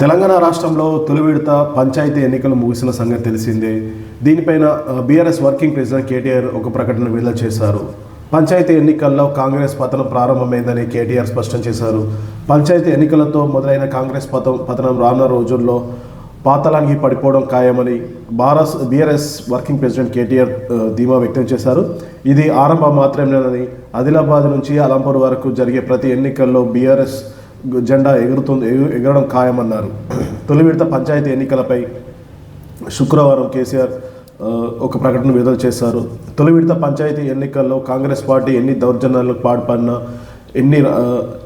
తెలంగాణ రాష్ట్రంలో తొలి విడత పంచాయతీ ఎన్నికలు ముగిసిన సంగతి తెలిసిందే. దీనిపైన బీఆర్ఎస్ వర్కింగ్ ప్రెసిడెంట్ కేటీఆర్ ఒక ప్రకటన విడుదల చేశారు. పంచాయతీ ఎన్నికల్లో కాంగ్రెస్ పతనం ప్రారంభమైందని కేటీఆర్ స్పష్టం చేశారు. పంచాయతీ ఎన్నికలతో మొదలైన కాంగ్రెస్ పతం పతనం రానున్న రోజుల్లో పాతలానికి పడిపోవడం ఖాయమని బారస్ బీఆర్ఎస్ వర్కింగ్ ప్రెసిడెంట్ కేటీఆర్ ధీమా వ్యక్తం చేశారు. ఇది ఆరంభం మాత్రమేనని ఆదిలాబాద్ నుంచి అలంపూర్ వరకు జరిగే ప్రతి ఎన్నికల్లో బీఆర్ఎస్ జెండా ఎగురుతుంది ఎగు- ఎగరడం ఖాయమన్నారు. తొలి విడత పంచాయతీ ఎన్నికలపై శుక్రవారం కేసీఆర్ ఒక ప్రకటన విడుదల చేశారు. తొలి విడత పంచాయతీ ఎన్నికల్లో కాంగ్రెస్ పార్టీ ఎన్ని దౌర్జన్యాలకు పాల్పడినా ఎన్ని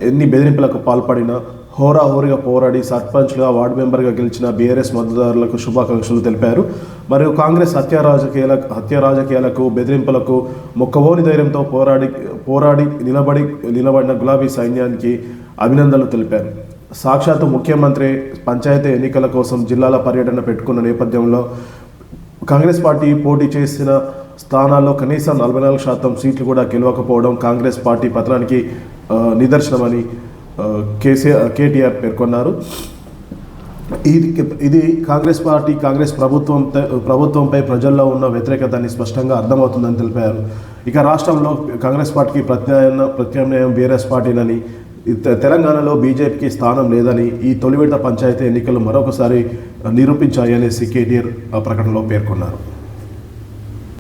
ఎన్ని బెదిరింపులకు పాల్పడినా హోరాహోరీగా పోరాడి సర్పంచ్గా వార్డు మెంబర్గా గెలిచిన బీఆర్ఎస్ మద్దతుదారులకు శుభాకాంక్షలు తెలిపారు. మరియు కాంగ్రెస్ హత్యా రాజకీయాల హత్య రాజకీయాలకు బెదిరింపులకు మొక్కవోని ధైర్యంతో పోరాడి పోరాడి నిలబడి నిలబడిన గులాబీ సైన్యానికి అభినందనలు తెలిపారు. సాక్షాత్తు ముఖ్యమంత్రి పంచాయతీ ఎన్నికల కోసం జిల్లాల పర్యటన పెట్టుకున్న నేపథ్యంలో కాంగ్రెస్ పార్టీ పోటీ చేసిన స్థానాల్లో కనీసం నలభై నాలుగు శాతం సీట్లు కూడా గెలవకపోవడం కాంగ్రెస్ పార్టీ పతనానికి నిదర్శనమని కేసీఆర్ కేటీఆర్ పేర్కొన్నారు. ఇది ఇది కాంగ్రెస్ పార్టీ కాంగ్రెస్ ప్రభుత్వం ప్రభుత్వంపై ప్రజల్లో ఉన్న వ్యతిరేకతని స్పష్టంగా అర్థమవుతుందని తెలిపారు. ఇక రాష్ట్రంలో కాంగ్రెస్ పార్టీకి ప్రత్యామ్నాయం ప్రత్యామ్నాయం బీఆర్ఎస్ పార్టీనని తెలంగాణలో బీజేపీకి స్థానం లేదని ఈ తొలి విడత పంచాయతీ ఎన్నికలు మరొకసారి నిరూపించాయని కేటీఆర్ ఆ ప్రకటనలో పేర్కొన్నారు.